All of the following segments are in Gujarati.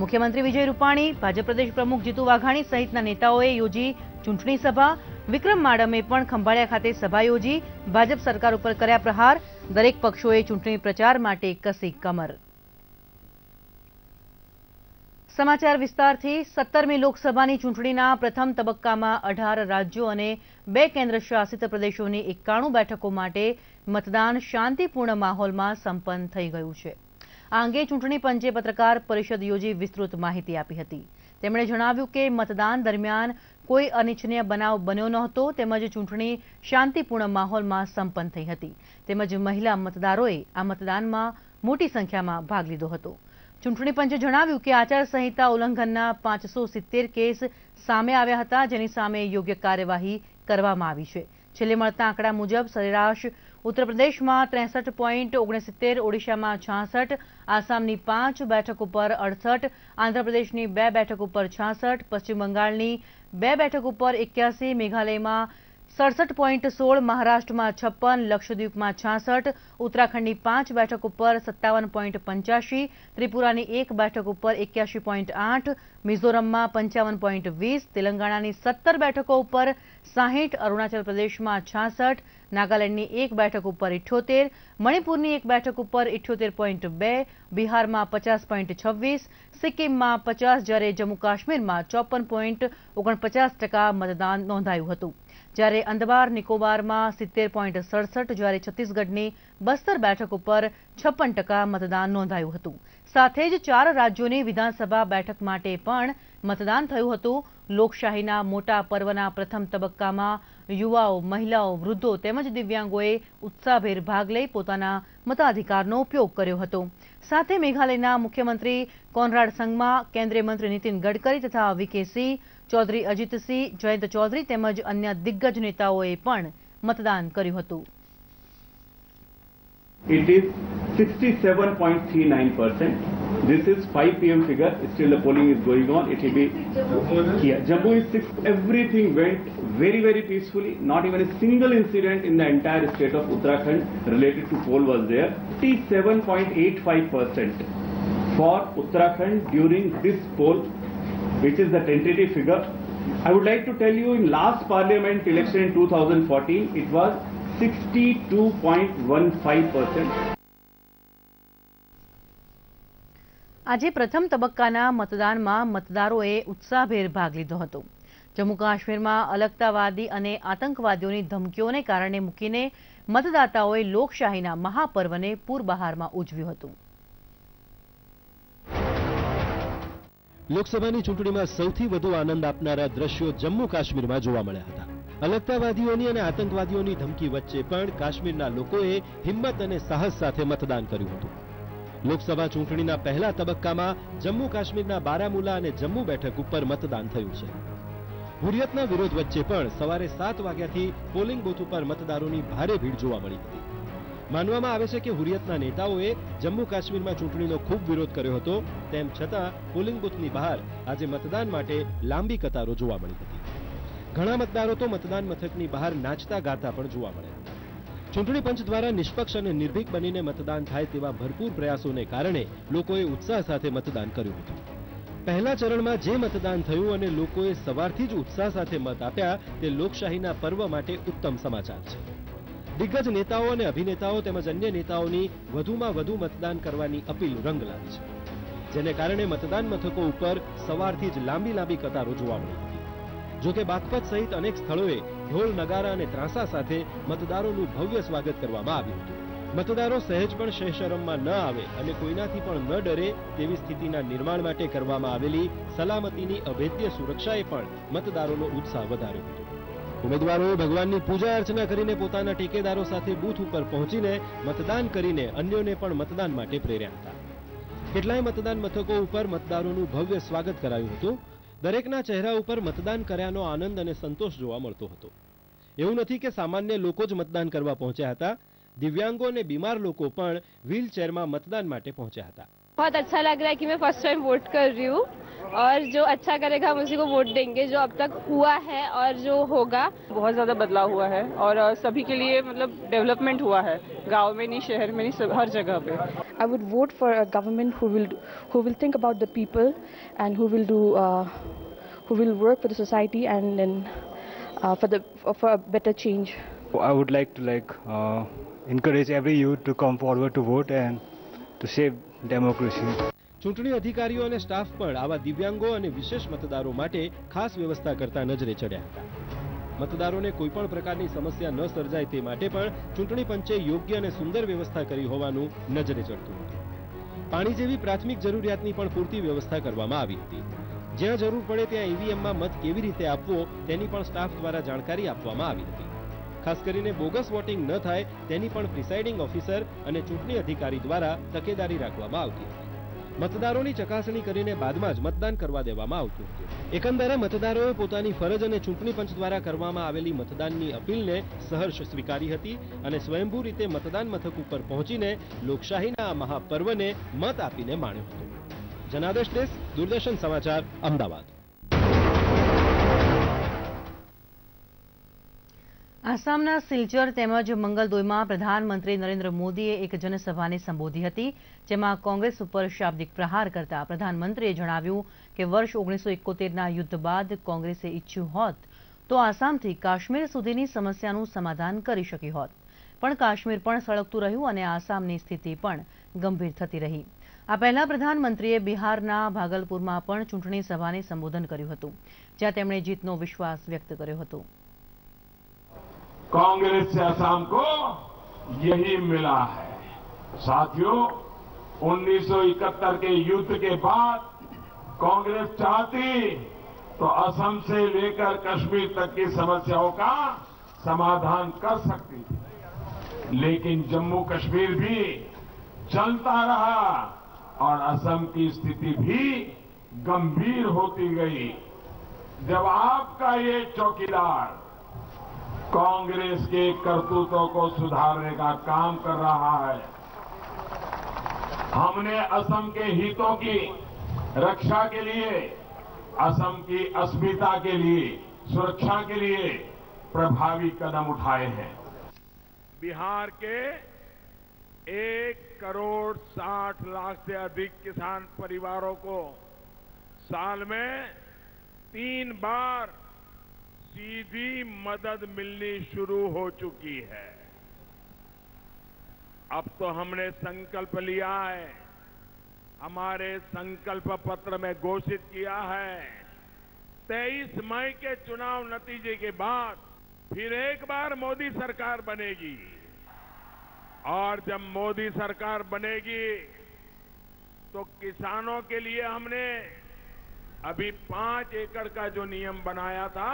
મુખ્યમંત્રી વિજય રૂપાણી, ભાજપ પ્રદેશ પ્રમુખ જીતુ વાઘાણી સહિતના નેતાઓએ યોજી ચૂંટણી સભા. વિક્રમ માડમે પણ ખંભાળિયા ખાતે સભા યોજી ભાજપ સરકાર ઉપર કર્યા પ્રહાર. દરેક પક્ષોએ ચૂંટણી પ્રચાર માટે કસી કમર. સમાચાર વિસ્તારથી સત્તરમી લોકસભાની ચૂંટણીના પ્રથમ તબક્કામાં અઢાર રાજ્યો અને બે કેન્દ્ર શાસિત પ્રદેશોની એકાણું બેઠકો માટે મતદાન શાંતિપૂર્ણ માહોલમાં સંપન્ન થઈ ગયું છે. આ અંગે ચૂંટણી પંચે પત્રકાર પરિષદ યોજી વિસ્તૃત માહિતી આપી હતી. તેમણે જણાવ્યું કે મતદાન દરમિયાન કોઈ અનિચ્છનીય બનાવ બન્યો નહોતો, તેમજ ચૂંટણી શાંતિપૂર્ણ માહોલમાં સંપન્ન થઈ હતી. તેમજ મહિલા મતદારોએ આ મતદાનમાં મોટી સંખ્યામાં ભાગ લીધો હતો. ચૂંટણી પંચે જણાવ્યું કે આચારસંહિતા ઉલ્લંઘનના પાંચસો સિત્તેર કેસ સામે આવ્યા હતા, જેની સામે યોગ્ય કાર્યવાહી કરવામાં આવી છે. છેલ્લે મળતા આંકડા મુજબ સરેરાશ ઉત્તર પ્રદેશમાં ત્રેસઠ પોઈન્ટ ઓગણસિત્તેર, ઓડિશામાં છાસઠ, આસામની પાંચ બેઠક ઉપર અડસઠ, આંધ્રપ્રદેશની બે બેઠક ઉપર છાસઠ, પશ્ચિમ બંગાળની બે બેઠક ઉપર એક્યાસી, મેઘાલયમાં સડસઠ પોઈન્ટ સોળ મહારાષ્ટ્રમાં છપ્પન, લક્ષદ્વીપમાં છાસઠ, ઉત્તરાખંડની પાંચ બેઠક ઉપર સત્તાવન પોઈન્ટ પંચ્યાસી, ત્રિપુરાની એક બેઠક ઉપર એક્યાસી પોઈન્ટ આઠ, મિઝોરમમાં પંચાવન પોઈન્ટ વીસ, તેલંગાણાની સત્તર બેઠકો ઉપર સાહીઠ, અરુણાચલ પ્રદેશમાં છાસઠ, નાગાલેન્ડની એક બેઠક ઉપર ઇઠ્યોતેર, મણિપુરની એક બેઠક ઉપર ઇઠ્યોતેર પોઈન્ટ બે, બિહારમાં પચાસ પોઈન્ટ છવ્વીસ, સિક્કિમમાં પચાસ, જ્યારે જમ્મુ કાશ્મીરમાં ચોપન પોઈન્ટ ઓગણપચાસ ટકા મતદાન નોંધાયું હતું. જ્યારે અંદમાન નિકોબારમાં સિત્તેર પોઈન્ટ સડસઠ, જ્યારે છત્તીસગઢની બસ્તર બેઠક ઉપર છપ્પન મતદાન નોંધાયું હતું. સાથે જ ચાર રાજ્યોની વિધાનસભા બેઠક માટે પણ મતદાન થયું હતું. લોકશાહીના મોટા પર્વના પ્રથમ તબક્કામાં યુવાઓ, મહિલાઓ, વૃદ્ધો તેમજ દિવ્યાંગોએ ઉત્સાહભેર ભાગ લઈ પોતાના મતાધિકારનો ઉપયોગ કર્યો હતો. સાથે મેઘાલયના મુખ્યમંત્રી કોનરાડ સંઘમાં કેન્દ્રીય મંત્રી નીતિન ગડકરી તથા વીકે સિંહ ચૌધરી અજીતસિંહ જયંત ચૌધરી તેમજ અન્ય દિગ્ગજ નેતાઓએ પણ મતદાન કર્યું હતું It is 67.39%. This is 5 p.m. figure. Still the polling is going on. It will be. Yeah, Jammu is six. Everything went very, very peacefully. Not even a single incident in the entire state of Uttarakhand related to poll was there. 57.85% for Uttarakhand during this poll, which is the tentative figure. I would like to tell you in last parliament election in 2014, it was 62.15%. આજે પ્રથમ તબક્કાના મતદાનમાં મતદારોએ ઉત્સાહભેર ભાગ લીધો હતો જમ્મુ કાશ્મીરમાં અલગતાવાદી અને આતંકવાદીઓની ધમકીઓને કારણે મૂકીને મતદાતાઓએ લોકશાહીના મહાપર્વને પૂરબહારમાં ઉજવ્યું હતું લોકસભાની ચૂંટણીમાં સૌથી વધુ આનંદ આપનારા દ્રશ્યો જમ્મુ કાશ્મીરમાં જોવા મળ્યા હતા. અલગતાવાદીઓની અને આતંકવાદીઓની ધમકી વચ્ચે પણ કાશ્મીરના લોકોએ હિંમત અને સાહસ સાથે મતદાન કર્યું હતું. લોકસભા ચૂંટણીના પહેલા તબક્કામાં જમ્મુ કાશ્મીરના બારામુલા અને જમ્મુ બેઠક ઉપર મતદાન થયું છે. હુરિયતના વિરોધ વચ્ચે પણ સવારે સાત વાગ્યાથી પોલિંગ બૂથ ઉપર મતદારોની ભારે ભીડ જોવા મળી હતી. માનવામાં આવે છે કે હુરિયતના નેતાઓએ જમ્મુ કાશ્મીરમાં ચૂંટણીનો ખૂબ વિરોધ કર્યો હતો, તેમ છતાં પોલિંગ બુથની બહાર આજે મતદાન માટે લાંબી કતારો જોવા મળી હતી. ઘણા મતદારો તો મતદાન મથકની બહાર નાચતા ગાતા પણ જોવા મળ્યા. ચૂંટણી પંચ દ્વારા નિષ્પક્ષ અને નિર્ભીક બનીને મતદાન થાય તેવા ભરપૂર પ્રયાસોને કારણે લોકોએ ઉત્સાહ સાથે મતદાન કર્યું હતું. પહેલા ચરણમાં જે મતદાન થયું અને લોકોએ સવારથી જ ઉત્સાહ સાથે મત આપ્યા, તે લોકશાહીના પર્વ માટે ઉત્તમ સમાચાર છે. દિગ્ગજ નેતાઓ અને અભિનેતાઓ તેમજ અન્ય નેતાઓની વધુમાં વધુ મતદાન કરવાની અપીલ રંગ લાવી છે, જેને કારણે મતદાન મથકો ઉપર સવારથી જ લાંબી લાંબી કતારો જોવા મળી હતી. જોકે બાગપત સહિત અનેક સ્થળોએ ઢોલ, નગારા અને ત્રાંસા સાથે મતદારોનું ભવ્ય સ્વાગત કરવામાં આવ્યું હતું. મતદારો સહેજ પણ શહેશરમમાં ન આવે અને કોઈનાથી પણ ન ડરે તેવી સ્થિતિના નિર્માણ માટે કરવામાં આવેલી સલામતીની અભેદ્ય સુરક્ષાએ પણ મતદારોનો ઉત્સાહ વધાર્યો હતો. ઉમેદવારોએ ભગવાનની પૂજા અર્ચના કરીને પોતાના ટેકેદારો સાથે બૂથ ઉપર પહોંચીને મતદાન કરીને અન્યોને પણ મતદાન માટે પ્રેર્યા હતા. કેટલાય મતદાન મથકો ઉપર મતદારોનું ભવ્ય સ્વાગત કરાયું હતું. દરેકના ચહેરા ઉપર મતદાન કર્યાનો આનંદ અને સંતોષ જોવા મળતો હતો. એવું નથી કે સામાન્ય લોકો જ મતદાન કરવા પહોંચ્યા હતા. દિવ્યાંગો અને બીમાર લોકો પણ વ્હીલચેરમાં મતદાન માટે પહોંચ્યા હતા. बहुत अच्छा लग रहा है कि मैं फ़र्स्ट टाइम वोट कर रही हूँ। और जो अच्छा करेगा हम उसी को वोट देंगे जो अब तक हुआ है और जो होगा। बहुत ज़्यादा बदलाव हुआ है और सभी के लिए मतलब डेवलपमेंट हुआ है गाँव में नहीं शहर में नहीं सब हर जगह पे। I would vote for a government who will who will think about the people and who will do who will work for the society and then for the for better change I would like to like encourage every youth to come forward to vote and to save democracy. ચૂંટણી અધિકારીઓ અને સ્ટાફ પણ આવા દિવ્યાંગો અને વિશેષ મતદારો માટે ખાસ વ્યવસ્થા કરતા નજરે ચડ્યા હતા. મતદારોને કોઈપણ પ્રકારની સમસ્યા ન સર્જાય તે માટે પણ ચૂંટણી પંચે યોગ્ય અને સુંદર વ્યવસ્થા કરી હોવાનું નજરે ચડતું હતું. પાણી જેવી પ્રાથમિક જરૂરિયાતની પણ પૂરતી વ્યવસ્થા કરવામાં આવી હતી. જ્યાં જરૂર પડે ત્યાં ઈવીએમમાં મત કેવી રીતે આપવો તેની પણ સ્ટાફ દ્વારા જાણકારી આપવામાં આવી હતી. ખાસ કરીને બોગસ વોટિંગ ન થાય તેની પણ પ્રિસાઇડિંગ ઓફિસર અને ચૂંટણી અધિકારી દ્વારા તકેદારી રાખવામાં આવતી હતી. મતદારોની ચકાસણી કરીને બાદમાં જ મતદાન કરવા દેવામાં આવતું હતું. એકંદરે મતદારોએ પોતાની ફરજ અને ચૂંટણી પંચ દ્વારા કરવામાં આવેલી મતદાનની અપીલને સહર્ષ સ્વીકારી હતી અને સ્વયંભૂ રીતે મતદાન મથક ઉપર પહોંચીને લોકશાહીના આ મહાપર્વને મત આપીને માણ્યો હતો. જનાદેશ ડેસ્ક, દૂરદર્શન સમાચાર, અમદાવાદ. આસામના સિલ્ચર તેમજ મંગલદોઈમાં પ્રધાનમંત્રી નરેન્દ્ર મોદીએ એક જનસભાને સંબોધી હતી, જેમાં કોંગ્રેસ ઉપર શાબ્દિક પ્રહાર કરતા પ્રધાનમંત્રીએ જણાવ્યું કે વર્ષ ઓગણીસો એકોતેરના યુદ્ધ બાદ કોંગ્રેસે ઈચ્છ્યું હોત તો આસામથી કાશ્મીર સુધીની સમસ્યાનું સમાધાન કરી શકી હોત. પણ કાશ્મીર પણ સળગતું રહ્યું અને આસામની સ્થિતિ પણ ગંભીર થતી રહી. આ પહેલા પ્રધાનમંત્રીએ બિહારના ભાગલપુરમાં પણ ચૂંટણી સભાને સંબોધન કર્યું હતું, જ્યાં તેમણે જીતનો વિશ્વાસ વ્યક્ત કર્યો હતો. कांग्रेस से असम को यही मिला है। साथियों 1971 के युद्ध के बाद कांग्रेस चाहती तो असम से लेकर कश्मीर तक की समस्याओं का समाधान कर सकती थी। लेकिन जम्मू कश्मीर भी चलता रहा और असम की स्थिति भी गंभीर होती गई। जब आपका ये चौकीदार कांग्रेस के करतूतों को सुधारने का काम कर रहा है। हमने असम के हितों की रक्षा के लिए, असम की अस्मिता के लिए, सुरक्षा के लिए प्रभावी कदम उठाए हैं। बिहार के एक करोड़ साठ लाख से अधिक किसान परिवारों को साल में तीन बार सीधी मदद मिलनी शुरू हो चुकी है। अब तो हमने संकल्प लिया है। हमारे संकल्प पत्र में घोषित किया है। 23 मई के चुनाव नतीजे के बाद फिर एक बार मोदी सरकार बनेगी। और जब मोदी सरकार बनेगी तो किसानों के लिए हमने अभी पाँच एकड़ का जो नियम बनाया था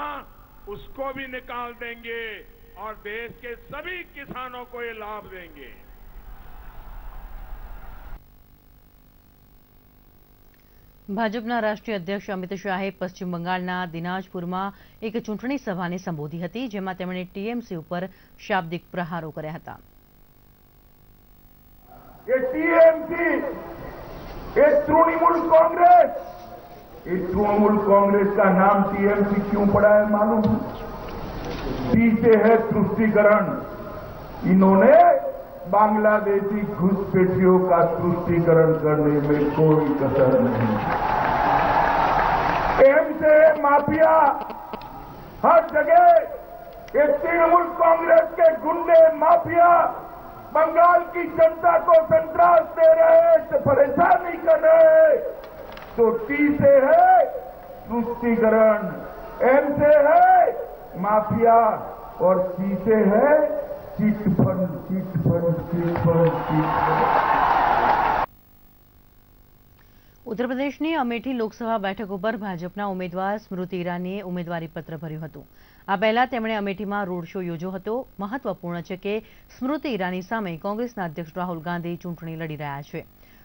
उसको भी निकाल देंगे और देश के सभी किसानों को ये लाभ देंगे ભાજપના રાષ્ટ્રીય અધ્યક્ષ અમિત શાહે પશ્ચિમ બંગાળના દિનાજપુરમાં એક ચૂંટણી સભાને સંબોધી હતી જેમાં તેમણે ટીએમસી ઉપર શાબ્દિક પ્રહારો કર્યા હતા ये टीएमसी ये तृणमूल ये तृणमूल कांग्रेस का नाम टीएमसी क्यों पड़ा है मालूम? से है तुष्टिकरण। इन्होंने बांग्लादेशी घुसपैठियों का तुष्टिकरण करने में कोई कसर नहीं एम से माफिया, हर जगह ये तृणमूल कांग्रेस के गुंडे माफिया बंगाल की जनता को संतरास दे रहे हैं परेशानी कर रहे तो टी से है तुष्टिकरण एम से है माफिया और सी से है chit fund chit fund chit fund chit fund ઉત્તર પ્રદેશની અમેઠી લોકસભા બેઠક ઉપર ભાજપના ઉમેદવાર સ્મૃતિ ઈરાનીએ ઉમેદવારી પત્ર ભર્યું હતું આ પહેલા તેમણે અમેઠીમાં રોડ શો યોજ્યો હતો મહત્વપૂર્ણ છે કે સ્મૃતિ ઈરાની સામે કોંગ્રેસના અધ્યક્ષ રાહુલ ગાંધી ચૂંટણી લડી રહ્યા છે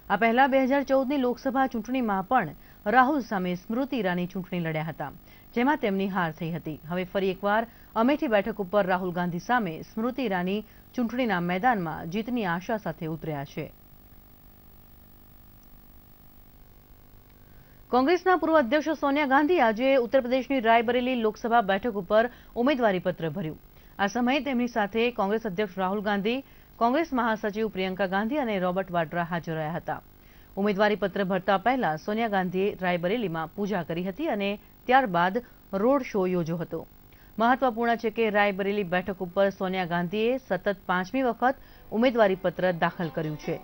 આ પહેલા બે હજાર લોકસભા ચૂંટણીમાં પણ રાહુલ સામે સ્મૃતિ ઈરાની ચૂંટણી લડ્યા હતા, જેમાં તેમની હાર થઈ હતી. હવે ફરી એકવાર અમેઠી બેઠક ઉપર રાહુલ ગાંધી સામે સ્મૃતિ ઈરાની ચૂંટણીના મેદાનમાં જીતની આશા સાથે ઉતર્યા છે. કોંગ્રેસના પૂર્વ અધ્યક્ષ સોનિયા ગાંધી આજે ઉત્તર પ્રદેશની રાયબરેલી લોકસભા બેઠક ઉપર ઉમેદવારીપત્ર ભર્યું. આ સમયે તેમની સાથે કોંગ્રેસ અધ્યક્ષ રાહુલ ગાંધી કોંગ્રેસ મહાસચિવ પ્રિયંકા ગાંધી અને રોબર્ટ વાડ્રા હાજર રહ્યા હતા. ઉમેદવારીપત્ર ભરતા પહેલા સોનિયા ગાંધીએ રાયબરેલીમાં પૂજા કરી હતી અને ત્યારબાદ રોડ શો યોજ્યો હતો. મહત્વપૂર્ણ છે કે રાયબરેલી બેઠક ઉપર સોનિયા ગાંધીએ સતત પાંચમી વખત ઉમેદવારીપત્ર દાખલ કર્યું છે.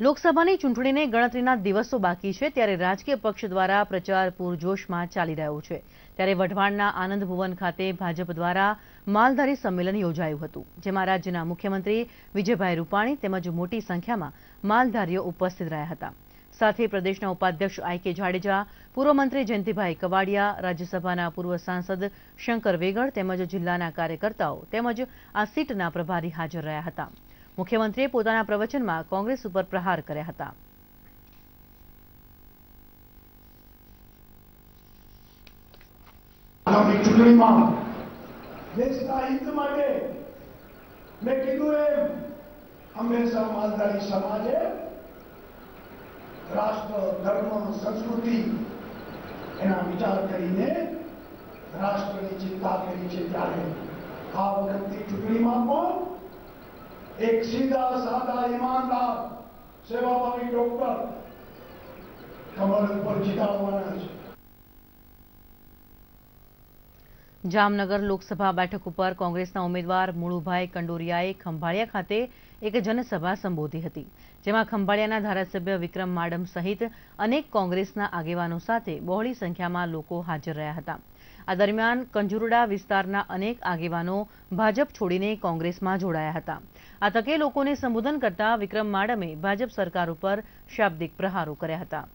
લોકસભાની ચૂંટણીને ગણતરીના દિવસો બાકી છે ત્યારે રાજકીય પક્ષ દ્વારા પ્રચાર પૂરજોશમાં ચાલી રહ્યો છે. ત્યારે વઢવાણના આનંદ ભુવન ખાતે ભાજપ દ્વારા માલધારી સંમેલન યોજાયું હતું, જેમાં રાજ્યના મુખ્યમંત્રી વિજયભાઈ રૂપાણી તેમજ મોટી સંખ્યામાં માલધારીઓ ઉપસ્થિત રહ્યા હતા. સાથે પ્રદેશના ઉપાધ્યક્ષ આઈ કે જાડેજા પૂર્વ મંત્રી જયંતિભાઈ કવાડિયા, રાજ્યસભાના પૂર્વ સાંસદ શંકર વેગડ તેમજ જિલ્લાના કાર્યકર્તાઓ તેમજ આ સીટના પ્રભારી હાજર રહ્યા હતા. મુખ્યમંત્રીએ પોતાના પ્રવચનમાં કોંગ્રેસ ઉપર પ્રહાર કર્યા હતા. ચૂંટણીમાં દેશના હિત માટે મેં કીધું એમ, હંમેશા માલધારી સમાજે રાષ્ટ્ર, ધર્મ, સંસ્કૃતિ, એના વિચાર કરીને રાષ્ટ્રની ચિંતા કરી છે ત્યારે. આ વખતની ચૂંટણીમાં પણ એક સીધા, સાદા, ઈમાનદાર, સેવાભાવી ડોક્ટર કમળ ઉપર જીતાડવાના છે. જામનગર લોકસભા બેઠક ઉપર કોંગ્રેસના ઉમેદવાર મુળુભાઈ કંડોરિયાએ ખંભાળિયા ખાતે એક જનસભા સંબોધી હતી, જેમાં ખંભાળિયાના ધારાસભ્ય વિક્રમ માડમ સહિત અનેક કોંગ્રેસના આગેવાનો સાથે બહોળી સંખ્યામાં લોકો હાજર રહ્યા હતા. આ દરમિયાન કંજુરડા વિસ્તારના અનેક આગેવાનો ભાજપ છોડીને કોંગ્રેસમાં જોડાયા હતા. આ તકે લોકોને સંબોધન કરતા વિક્રમ માડમે ભાજપ સરકાર ઉપર શાબ્દિક પ્રહારો કર્યા હતા.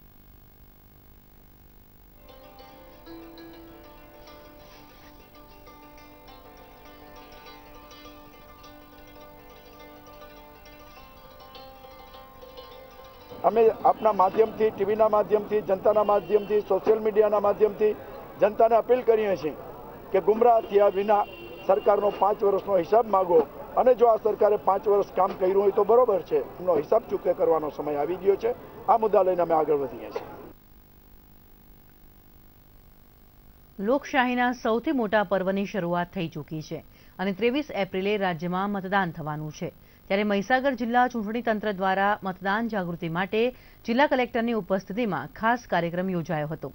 અમે આપના માધ્યમથી, ટીવીના માધ્યમથી, જનતાના માધ્યમથી, સોશિયલ મીડિયાના માધ્યમથી જનતાને અપીલ કરીએ છીએ કે ગુમરાહ થયા વિના સરકારનો પાંચ વર્ષનો હિસાબ માગો અને જો આ સરકારે પાંચ વર્ષ કામ કર્યું હોય તો બરોબર છે. એમનો હિસાબ ચૂકે કરવાનો સમય આવી ગયો છે. આ મુદ્દા લઈને અમે આગળ વધીએ છીએ. લોકશાહીના સૌથી મોટા પર્વની શરૂઆત થઈ ચૂકી છે અને ત્રેવીસ એપ્રિલે રાજ્યમાં મતદાન થવાનું છે. ત્યારે મહીસાગર જિલ્લા ચૂંટણી તંત્ર દ્વારા મતદાન જાગૃતિ માટે જિલ્લા કલેક્ટરની ઉપસ્થિતિમાં ખાસ કાર્યક્રમ યોજાયો હતો,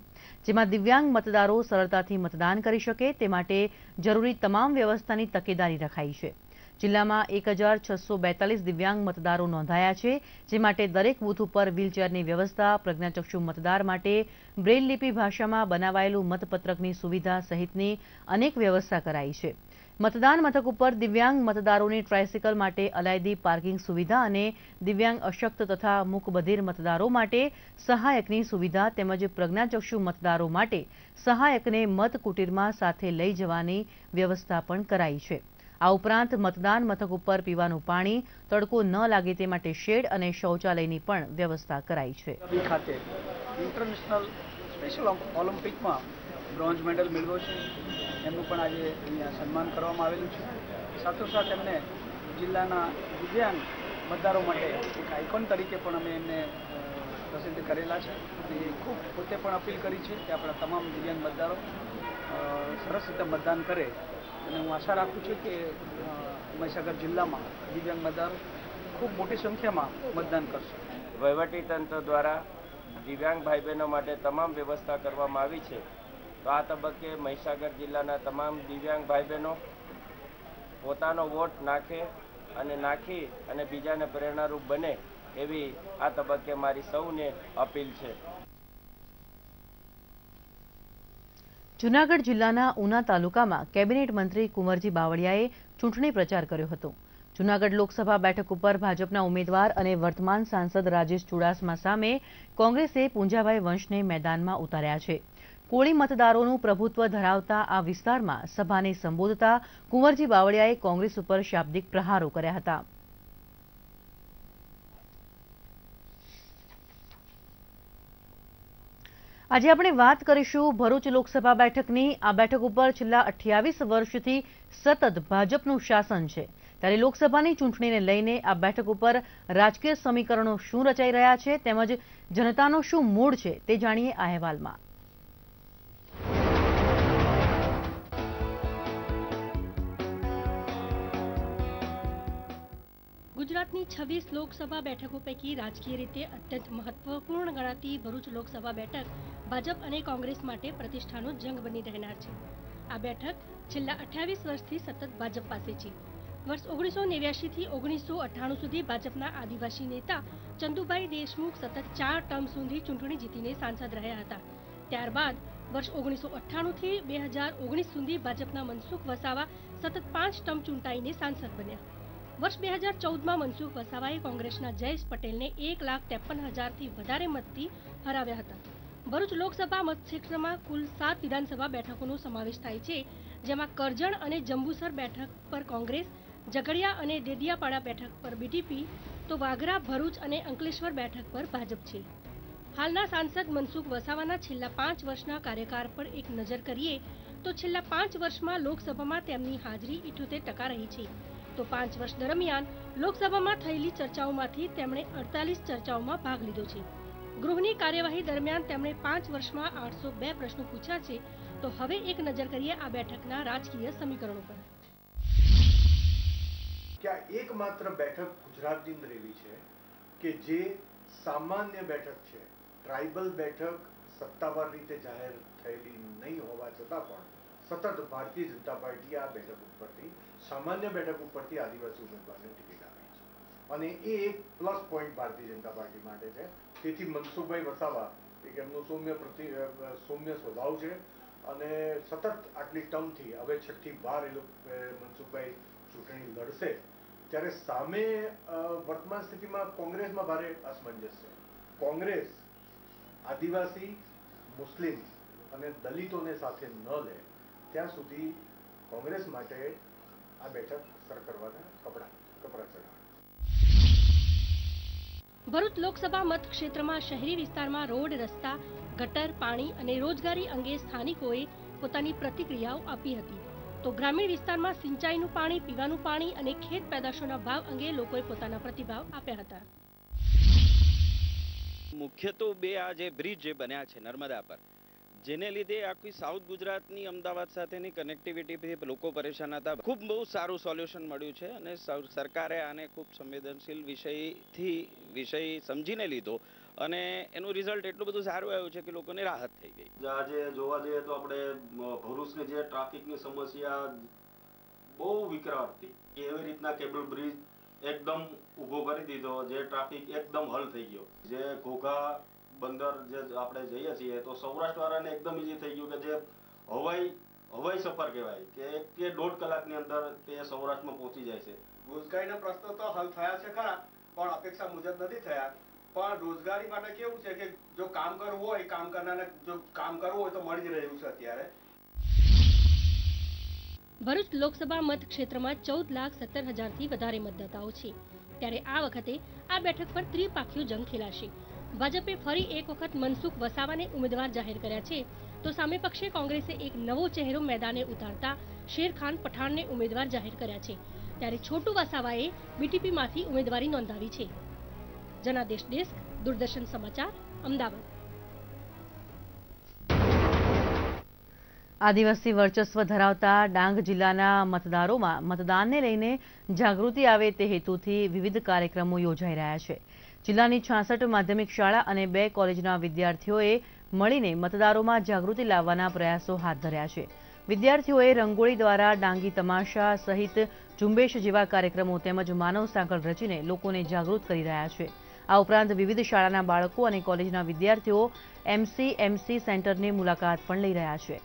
જેમાં દિવ્યાંગ મતદારો સરળતાથી મતદાન કરી શકે તે માટે જરૂરી તમામ વ્યવસ્થાની તકેદારી રખાઈ છે. જિલ્લામાં એક હજાર છસો બેતાલીસ દિવ્યાંગ મતદારો નોંધાયા છે, જે માટે દરેક બૂથ ઉપર વ્હીલચેરની વ્યવસ્થા, પ્રજ્ઞાચક્ષુ મતદાર માટે બ્રેઇલ લિપિ ભાષામાં બનાવાયેલું મતપત્રકની સુવિધા સહિતની અનેક વ્યવસ્થા કરાઈ છે. મતદાન મથક ઉપર દિવ્યાંગ મતદારોની ટ્રાયસિકલ માટે અલાયદી પાર્કિંગ સુવિધા અને દિવ્યાંગ અશક્ત તથા મૂકબધિર મતદારો માટે સહાયકની સુવિધા તેમજ પ્રજ્ઞાચક્ષુ મતદારો માટે સહાયકને મત કુટીરમાં સાથે લઈ જવાની વ્યવસ્થા પણ કરાઈ છે. આ ઉપરાંત મતદાન મથક ઉપર પીવાનું પાણી, તડકો ન લાગે તે માટે શેડ અને શૌચાલયની પણ વ્યવસ્થા કરાઈ છે. ઇન્ટરનેશનલ સ્પેશિયલ ઓલિમ્પિકમાં બ્રોન્ઝ મેડલ મેળવ્યો છે. એમનું પણ આજે અહીંયા સન્માન કરવામાં આવેલું છે. સાથોસાથ એમને જિલ્લાના દિવ્યાંગ મતદારો માટે એક આઇકોન તરીકે પણ અમે એમને પ્રસિદ્ધ કરેલા છે. અને ખૂબ પોતે પણ અપીલ કરી છે કે આપણા તમામ દિવ્યાંગ મતદારો સરસ રીતે મતદાન કરે. અને હું આશા રાખું છું કે મહીસાગર જિલ્લામાં દિવ્યાંગ મતદારો ખૂબ મોટી સંખ્યામાં મતદાન કરશે. વહીવટી તંત્ર દ્વારા દિવ્યાંગ ભાઈ બહેનો માટે તમામ વ્યવસ્થા કરવામાં આવી છે. તો આ તબક્કે મહીસાગર જિલ્લાના તમામ દિવ્યાંગ ભાઈ બહેનો પોતાનો વોટ નાખે અને નાખી અને બીજાને પ્રેરણારૂપ બને એવી આ તબક્કે મારી સૌને અપીલ છે. જૂનાગઢ જિલ્લાના ઉના તાલુકામાં કેબિનેટ મંત્રી કુંવરજી બાવળિયાએ ચૂંટણી પ્રચાર કર્યો હતો. જૂનાગઢ લોકસભા બેઠક ઉપર ભાજપના ઉમેદવાર અને વર્તમાન સાંસદ રાજેશ ચુડાસમા સામે કોંગ્રેસે પૂંજાભાઈ વંશને મેદાનમાં ઉતાર્યા છે. કોળી મતદારોનું પ્રભુત્વ ધરાવતા આ વિસ્તારમાં સભાને સંબોધતા કુંવરજી બાવળિયાએ કોંગ્રેસ ઉપર શાબ્દિક પ્રહારો કર્યા હતા. આજે આપણે વાત કરીશું ભરૂચ લોકસભા બેઠકની. આ બેઠક ઉપર છેલ્લા અઠ્યાવીસ વર્ષથી સતત ભાજપનું શાસન છે. ત્યારે લોકસભાની ચૂંટણીને લઈને આ બેઠક ઉપર રાજકીય સમીકરણો શું રચાઈ રહ્યા છે તેમજ જનતાનો શું મૂડ છે તે જાણીએ આ અહેવાલમાં. ગુજરાતની છવ્વીસ લોકસભા બેઠકો પૈકી રાજકીય રીતે અત્યંત મહત્વપૂર્ણ ગણાતી ભરૂચ લોકસભા બેઠક ભાજપ અને કોંગ્રેસ માટે પ્રતિષ્ઠાનો જંગ બની રહેનાર છે. આ બેઠક છેલ્લા અઠ્યાવીસ વર્ષથી સતત ભાજપ પાસે છે. વર્ષ ઓગણીસો નેવ્યાસીથી ઓગણીસો અઠ્ઠાણું સુધી ભાજપના આદિવાસી નેતા ચંદુભાઈ દેશમુખ સતત ચાર ટર્મ સુધી ચૂંટણી જીતીને સાંસદ રહ્યા હતા. ત્યારબાદ વર્ષ ઓગણીસો અઠ્ઠાણુંથી બે હજાર ઓગણીસ સુધી ભાજપના મનસુખ વસાવા સતત પાંચ ટર્મ ચૂંટાઈને સાંસદ બન્યા. વર્ષ બે હજાર ચૌદમાં મનસુખ વસાવાએ કોંગ્રેસના જયેશ પટેલને એક લાખ ત્રેપન હજારથી વધારે મતથી હરાવ્યા હતા. ભરૂચ લોકસભા મતક્ષેત્રમાં કુલ સાત વિધાનસભા બેઠકોનો સમાવેશ થાય છે, જેમાં કરજણ અને જંબુસર બેઠક પર કોંગ્રેસ, ઝઘડિયા અને દેદિયાપાડા બેઠક પર બીટીપી તો વાગરા ભરૂચ અને અંકલેશ્વર બેઠક પર ભાજપ છે. હાલના સાંસદ મનસુખ વસાવાના છેલ્લા પાંચ વર્ષના કાર્યકાળ પર એક નજર કરીએ, તો છેલ્લા પાંચ વર્ષમાં લોકસભામાં તેમની હાજરી ઇઠોતેર ટકા રહી છે. તો પાંચ વર્ષ દરમિયાન લોકસભામાં થયેલી ચર્ચાઓમાંથી તેમણે અડતાલીસ ચર્ચાઓમાં ભાગ લીધો છે. ગૃહની કાર્યવાહી દરમિયાન તેમણે પાંચ વર્ષમાં આઠસો પ્રશ્નો પૂછ્યા છે. તો હવે એક નજર કરીએ આ બેઠકના રાજકીય સમીકરણો પર. ક્યાં એકમાત્ર બેઠક ગુજરાતની અંદર એવી છે કે જે સામાન્ય બેઠક છે. ટ્રાઇબલ બેઠક સત્તાવાર રીતે જાહેર થયેલી નહીં હોવા છતાં પણ સતત ભારતીય જનતા પાર્ટી આ બેઠક ઉપરથી સામાન્ય બેઠક ઉપરથી આદિવાસી ઉમેદવારને ટિકિટ આપી છે. અને એ એક plus point Bharatiya Janata party માટે છે. તેથી મનસુખભાઈ વસાવા એક એમનો સૌમ્ય પ્રતિ સૌમ્ય સ્વભાવ છે. અને સતત આટલી ટર્મથી હવે છઠ્ઠી બાર એ લોકો મનસુખભાઈ ચૂંટણી લડશે. ત્યારે સામે વર્તમાન સ્થિતિમાં કોંગ્રેસમાં ભારે અસમંજસ છે. કોંગ્રેસ આદિવાસી, મુસ્લિમ અને દલિતોને સાથે ન લે. ત્યાં સુધી કોંગ્રેસ માટે આ બેઠક સર કરવાના કપડા કપડા ચડાવે ભરૂચ લોકસભા મતક્ષેત્રમાં શહેરી વિસ્તારમાં રોડ રસ્તા ગટર પાણી અને રોજગારી અંગે સ્થાનિકોએ પોતાની પ્રતિક્રિયાઓ આપી હતી. તો ગ્રામીણ વિસ્તારમાં સિંચાઈનું પાણી પીવાનું પાણી અને ખેત પેદાશોના ભાવ અંગે લોકોએ પોતાના પ્રતિભાવ આપ્યા હતા. મુખ્ય તો બે આ જે બ્રિજ જે બન્યા છે નર્મદા પર જેને લીધે આખી સાઉથ ગુજરાતની અમદાવાદ સાથેની કનેક્ટિવિટીથી લોકો પરેશાન હતા. ખૂબ બહુ સારું સોલ્યુશન મળ્યું છે અને સરકારે આને ખૂબ સંવેદનશીલ વિષયથી, વિષય સમજીને લીધો અને એનું રિઝલ્ટ એટલું બધું સારું આવ્યું છે કે લોકોને રાહત થઈ ગઈ. આજે જોવા જઈએ તો આપણે ભરૂચની જે ટ્રાફિકની સમસ્યા બહુ વિકરાળ હતી. એવી રીતના કેબલ બ્રિજ એકદમ ઊભો કરી દીધો, જે ટ્રાફિક એકદમ હલ થઈ ગયો. જે ઘોઘા બંદર જે આપણે જઈએ છીએ તો સૌરાષ્ટ્ર વાળાને એકદમ ઈઝી થઈ ગયું કે જે હવાઈ હવાઈ સફર કહેવાય કે એક કે દોઢ કલાકની અંદર તે સૌરાષ્ટ્રમાં પહોંચી જાય છે. રોજગારીના પ્રશ્નો તો હલ થયા છે ખરા પણ અપેક્ષા મુજબ નથી થયા. પણ રોજગારી માટે કેવું છે કે જો કામ કરવું હોય કામ કરનારને જો કામ કરવું હોય તો મળી જ રહ્યું છે અત્યારે. ભરૂચ લોકસભા મતક્ષેત્રમાં ચૌદ લાખ સત્તર હજારથી વધારે મતદાતાઓ છે. ત્યારે આ વખતે આ બેઠક પર ત્રિપાખીયું જંગ ખેલાશે. ભાજપે ફરી એક વખત મનસુખ વસાવાને ઉમેદવાર જાહેર કર્યા છે. તો સામે પક્ષે કોંગ્રેસે એક નવો ચહેરો મેદાને ઉતારતા શેરખાન પઠાણને ઉમેદવાર જાહેર કર્યા છે. ત્યારે છોટુ વસાવાએ બીટીપીમાંથી ઉમેદવારી નોંધાવી છે. જનાદેશ ડેસ્ક, દૂરદર્શન સમાચાર, અમદાવાદ. આદિવાસી વર્ચસ્વ ધરાવતા ડાંગ જિલ્લાના મતદારોમાં મતદાનને લઈને જાગૃતિ આવે તે હેતુથી વિવિધ કાર્યક્રમો યોજાઈ રહ્યા છે. જિલ્લાની છાસઠ માધ્યમિક શાળા અને બે કોલેજના વિદ્યાર્થીઓએ મળીને મતદારોમાં જાગૃતિ લાવવાના પ્રયાસો હાથ ધર્યા છે. વિદ્યાર્થીઓએ રંગોળી દ્વારા ડાંગી તમાશા સહિત ઝુંબેશ જેવા કાર્યક્રમો તેમજ માનવ સાંકળ રચીને લોકોને જાગૃત કરી રહ્યા છે. આ ઉપરાંત વિવિધ શાળાના બાળકો અને કોલેજના વિદ્યાર્થીઓ એમસી એમસી સેન્ટરની મુલાકાત પણ લઈ રહ્યા છે.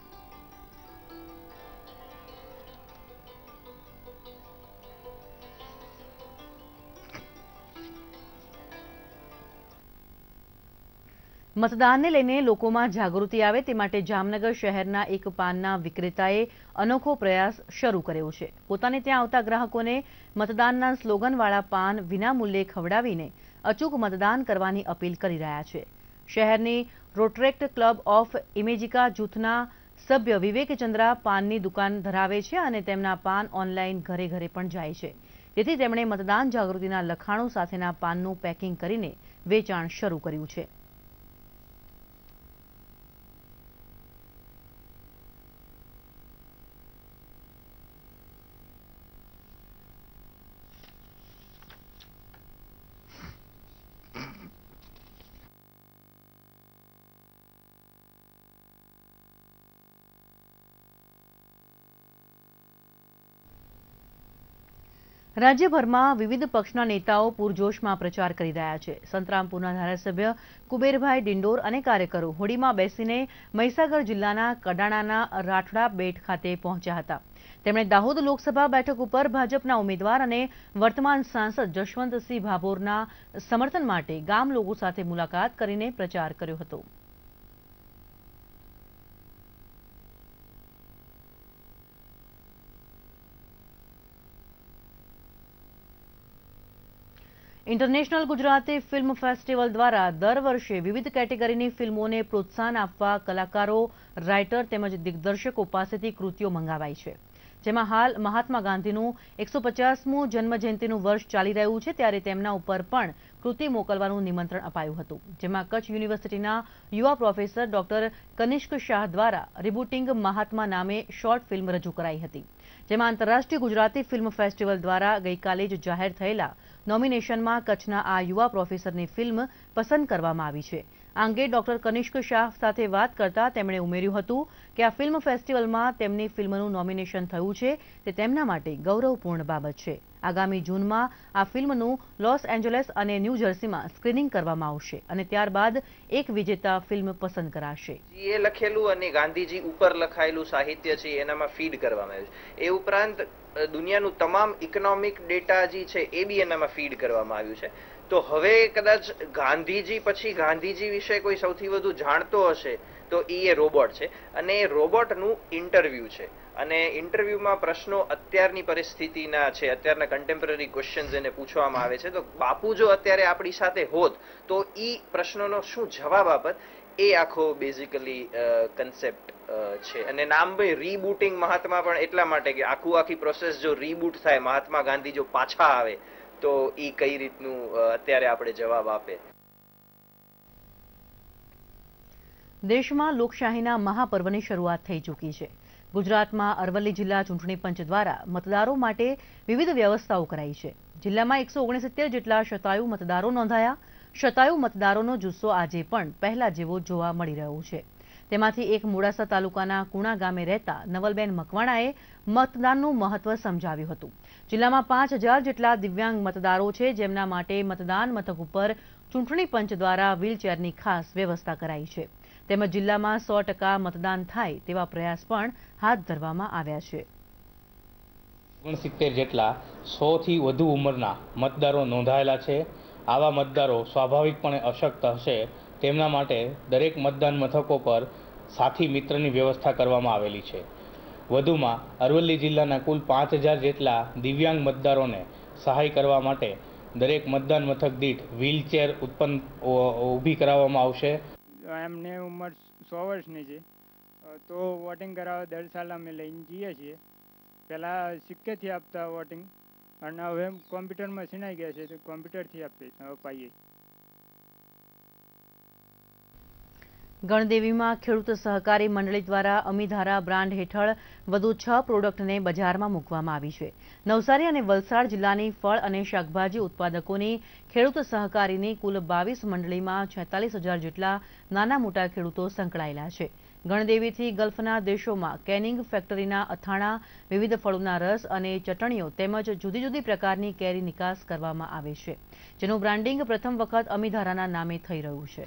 મતદાનને લઈને લોકોમાં જાગૃતિ આવે તે માટે જામનગર શહેરના એક પાનના વિક્રેતાએ અનોખો પ્રયાસ શરૂ કર્યો છે. પોતાને ત્યાં આવતા ગ્રાહકોને મતદાનના સ્લોગનવાળા પાન વિનામૂલ્યે ખવડાવીને અચૂક મતદાન કરવાની અપીલ કરી રહ્યા છે. શહેરની રોટ્રેક્ટ ક્લબ ઓફ ઇમેજિકા જૂથના સભ્ય વિવેક ચંદ્રા પાનની દુકાન ધરાવે છે અને તેમના પાન ઓનલાઈન ઘરે ઘરે પણ જાય છે. તેથી તેમણે મતદાન જાગૃતિના લખાણો સાથેના પાનનું પેકિંગ કરીને વેચાણ શરૂ કર્યું છે. રાજ્યભરમાં વિવિધ પક્ષના નેતાઓ પૂરજોશમાં પ્રચાર કરી રહ્યા છે. સંતરામપુરના ધારાસભ્ય કુબેરભાઈ ડિંડોર અને કાર્યકરો હોડીમાં બેસીને મહીસાગર જિલ્લાના કડાણાના રાઠડા બેટ ખાતે પહોંચ્યા હતા. તેમણે દાહોદ લોકસભા બેઠક ઉપર ભાજપના ઉમેદવાર અને વર્તમાન સાંસદ જશવંતસિંહ ભાભોરના સમર્થન માટે ગામ લોકો સાથે મુલાકાત કરીને પ્રચાર કર્યો હતો. ઇન્ટરનેશનલ ગુજરાતી ફિલ્મ ફેસ્ટિવલ દ્વારા દર વર્ષે વિવિધ કેટેગરીની ફિલ્મોને પ્રોત્સાહન આપવા કલાકારો, રાઇટર તેમજ દિગ્દર્શકો પાસેથી કૃતિઓ મંગાવાઈ છે. જેમાં હાલ મહાત્મા ગાંધીનું એકસો પચાસમું જન્મજયંતિનું વર્ષ ચાલી રહ્યું છે ત્યારે તેમના ઉપર પણ કૃતિ મોકલવાનું નિમંત્રણ અપાયું હતું. જેમાં કચ્છ યુનિવર્સિટીના યુવા પ્રોફેસર ડોક્ટર કનિષ્ક શાહ દ્વારા રિબુટિંગ મહાત્મા નામે શોર્ટ ફિલ્મ રજૂ કરાઈ હતી. જેમાં આંતરરાષ્ટ્રીય ગુજરાતી ફિલ્મ ફેસ્ટિવલ દ્વારા ગઈકાલે જ જાહેર થયેલા નોમિનેશનમાં કચ્છના આ યુવા પ્રોફેસરની ફિલ્મ પસંદ કરવામાં આવી છે. આ અંગે ડોક્ટર કનિષ્ક શાહ સાથે વાત કરતા તેમણે ઉમેર્યું હતું કે આ ફિલ્મ ફેસ્ટિવલમાં તેમની ફિલ્મનું નોમિનેશન થયું છે તે તેમના માટે ગૌરવપૂર્ણ બાબત છે. આગામી જૂનમાં આ ફિલ્મનું લોસ એન્જલસ અને ન્યૂ જર્સીમાં સ્ક્રીનિંગ કરવામાં આવશે અને ત્યારબાદ એક વિજેતા ફિલ્મ પસંદ કરાશે. એ લખેલું અને ગાંધીજી ઉપર લખાયેલું સાહિત્ય છે, એનામાં ફીડ કરવામાં આવ્યું છે. એ ઉપરાંત દુનિયાનું તમામ ઇકોનોમિક ડેટા જે છે એ બી એનામાં ફીડ કરવામાં આવ્યું છે. તો હવે કદાચ ગાંધીજી પછી ગાંધીજી વિશે કોઈ સૌથી વધુ જાણતો હશે, તો એ રોબોટ છે. અને એ રોબોટનું ઇન્ટરવ્યુ છે. અને ઇન્ટરવ્યુમાં પ્રશ્નો અત્યારની પરિસ્થિતિના છે, અત્યારના કન્ટેમ્પરરી ક્વેશ્ચન્સ એને પૂછવામાં આવે છે. તો બાપુ જો અત્યારે આપણી સાથે હોત, તો એ પ્રશ્નોનો શું જવાબ આપત? એ આખો બેઝિકલી કન્સેપ્ટ છે. અને નામ ભાઈ રીબૂટિંગ મહાત્મા પણ એટલા માટે કે આખું આખી પ્રોસેસ જો રીબૂટ થાય, મહાત્મા ગાંધી જો પાછા આવે, તો એ કઈ રીતનું અત્યારે આપણે જવાબ આપે. દેશમાં લોકશાહીના મહાપર્વની શરૂઆત થઈ ચૂકી છે. ગુજરાતમાં અરવલ્લી જિલ્લા ચૂંટણી પંચ દ્વારા મતદારો માટે વિવિધ વ્યવસ્થાઓ કરાઈ છે. જિલ્લામાં એકસો ઓગણસિત્તેર જેટલા શતાયુ મતદારો નોંધાયા શતાયુ મતદારોનો જુસ્સો આજે પણ પહેલા જેવો જોવા મળી રહ્યો છે. તેમાંથી એક મોડાસા તાલુકાના કુણા ગામે રહેતા નવલબેન મકવાણાએ મતદાનનું મહત્વ સમજાવ્યું હતું. જિલ્લામાં પાંચ જેટલા દિવ્યાંગ મતદારો છે, જેમના માટે મતદાન મથક ઉપર ચૂંટણી પંચ દ્વારા વ્હીલચેરની ખાસ વ્યવસ્થા કરાઈ છે. તેમજ જિલ્લામાં સો મતદાન થાય તેવા પ્રયાસ પણ હાથ ધરવામાં આવ્યા છે. ઓગણસિત્તેર જેટલા સોથી વધુ ઉંમરના મતદારો નોંધાયેલા છે. આવા મતદારો સ્વાભાવિકપણે અશક્ત હશે તેમના માટે દરેક મતદાન મથકો પર સાથી મિત્રની વ્યવસ્થા કરવામાં આવેલી છે. વધુમાં અરવલ્લી જિલ્લાના કુલ પાંચ હજાર જેટલા દિવ્યાંગ મતદારોને સહાય કરવા માટે દરેક મતદાન મથક દીઠ વ્હીલચેર ઉત્પન્ન ઊભી કરાવવામાં આવશે. એમને ઉંમર સો વર્ષની છે. તો વોટિંગ કરાવવા દર સાલ અમે લઈને જઈએ છીએ. પહેલાં સિક્કેથી આપતા વોટિંગ અને હવે એમ કોમ્પ્યુટરમાં આવી ગયા છે તો કોમ્પ્યુટરથી આપીએ અપાઈએ ગણદેવીમાં ખેડૂત સહકારી મંડળી દ્વારા અમીધારા બ્રાન્ડ હેઠળ વધુ છ પ્રોડક્ટને બજારમાં મૂકવામાં આવી છે. નવસારી અને વલસાડ જિલ્લાની ફળ અને શાકભાજી ઉત્પાદકોની ખેડૂત સહકારીની કુલ બાવીસ મંડળીમાં છેતાલીસ હજાર જેટલા નાના મોટા ખેડૂતો સંકળાયેલા છે. ગણદેવીથી ગલ્ફના દેશોમાં કેનિંગ ફેક્ટરીના અથાણા, વિવિધ ફળોના રસ અને ચટણીઓ તેમજ જુદી જુદી પ્રકારની કેરી નિકાસ કરવામાં આવે છે, જેનું બ્રાન્ડિંગ પ્રથમ વખત અમીધારાના નામે થઈ રહ્યું છે.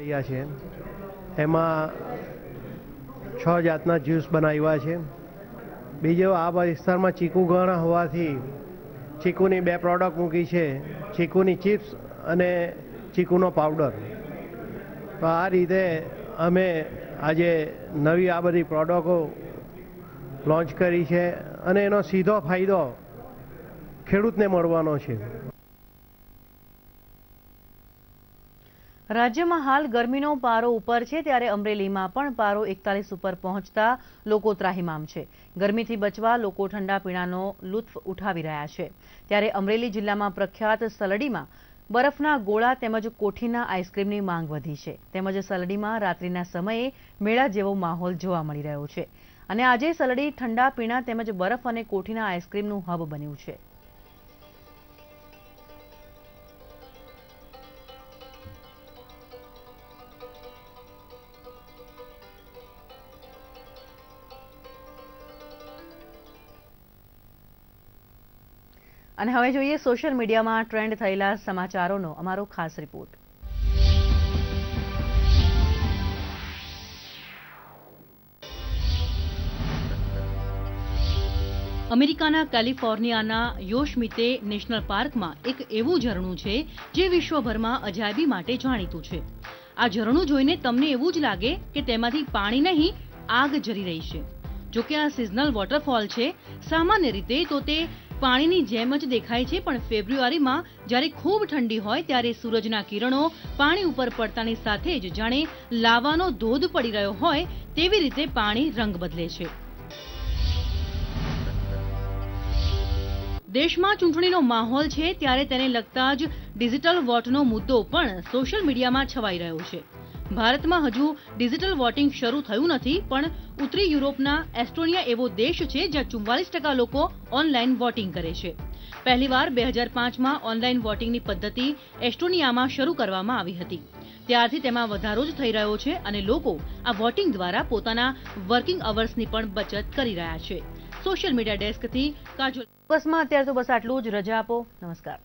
રહ્યા છે. એમાં છ જાતના જ્યુસ બનાવ્યા છે. બીજો આ વિસ્તારમાં ચીકુ ઘણા હોવાથી ચીકુની બે પ્રોડક્ટ મૂકી છે. ચીકુની ચિપ્સ અને ચીકુનો પાવડર તો આ રીતે અમે આજે નવી આ બધી પ્રોડક્ટો લોન્ચ કરી છે અને એનો સીધો ફાયદો ખેડૂતને મળવાનો છે. રાજ્યમાં હાલ ગરમીનો પારો ઉપર છે ત્યારે અમરેલીમાં પણ પારો એકતાલીસ ઉપર પહોંચતા લોકો ત્રાહિમામ છે. ગરમીથી બચવા લોકો ઠંડા પીણાનો લુત્ફ ઉઠાવી રહ્યા છે. ત્યારે અમરેલી જિલ્લામાં પ્રખ્યાત સલડીમાં બરફના ગોળા તેમજ કોઠીના આઈસ્ક્રીમની માંગ વધી છે. તેમજ સલડીમાં રાત્રિના સમયે મેળા જેવો માહોલ જોવા મળી રહ્યો છે. અને આજે સલડી ઠંડા પીણા તેમજ બરફ અને કોઠીના આઈસ્ક્રીમનું હબ બન્યું છે. અને હવે જોઈએ સોશિયલ મીડિયામાં ટ્રેન્ડ થયેલા સમાચારોનો અમારો ખાસ રિપોર્ટ અમેરિકાના કેલિફોર્નિયાના યોશમિતે નેશનલ પાર્કમાં એક એવું ઝરણું છે જે વિશ્વભરમાં અજાયબી માટે જાણીતું છે. આ ઝરણું જોઈને તમને એવું જ લાગે કે તેમાંથી પાણી નહીં, આગ જરી રહી છે. જોકે આ સિઝનલ વોટરફોલ છે. સામાન્ય રીતે તો તે પાણીની જેમ જ દેખાય છે, પણ ફેબ્રુઆરીમાં જ્યારે ખૂબ ઠંડી હોય ત્યારે સૂરજના કિરણો પાણી ઉપર પડતાની સાથે જ જાણે લાવાનો ધોધ પડી રહ્યો હોય તેવી રીતે પાણી રંગ બદલે છે. દેશમાં ચૂંટણીનો માહોલ છે, ત્યારે તેને લગતા જ ડિજિટલ વોટનો મુદ્દો પણ સોશિયલ મીડિયામાં છવાઈ રહ્યો છે. ભારતમાં હજુ ડિજિટલ વોટિંગ શરૂ થયું નથી, પણ ઉત્તરી યુરોપના એસ્ટોનિયા એવો દેશ છે જ્યાં ચુમ્વાલીસ ટકા લોકો ઓનલાઈન વોટિંગ કરે છે. પહેલીવાર બે હજાર પાંચમાં ઓનલાઈન વોટિંગની પદ્ધતિ એસ્ટોનિયામાં શરૂ કરવામાં આવી હતી. ત્યારથી તેમાં વધારો જ થઈ રહ્યો છે અને લોકો આ વોટિંગ દ્વારા પોતાના વર્કિંગ અવર્સની પણ બચત કરી રહ્યા છે. સોશિયલ મીડિયા ડેસ્કથી કાજોલ બસમાં અત્યારે તો બસ આટલું જ. રજા આપો. નમસ્કાર.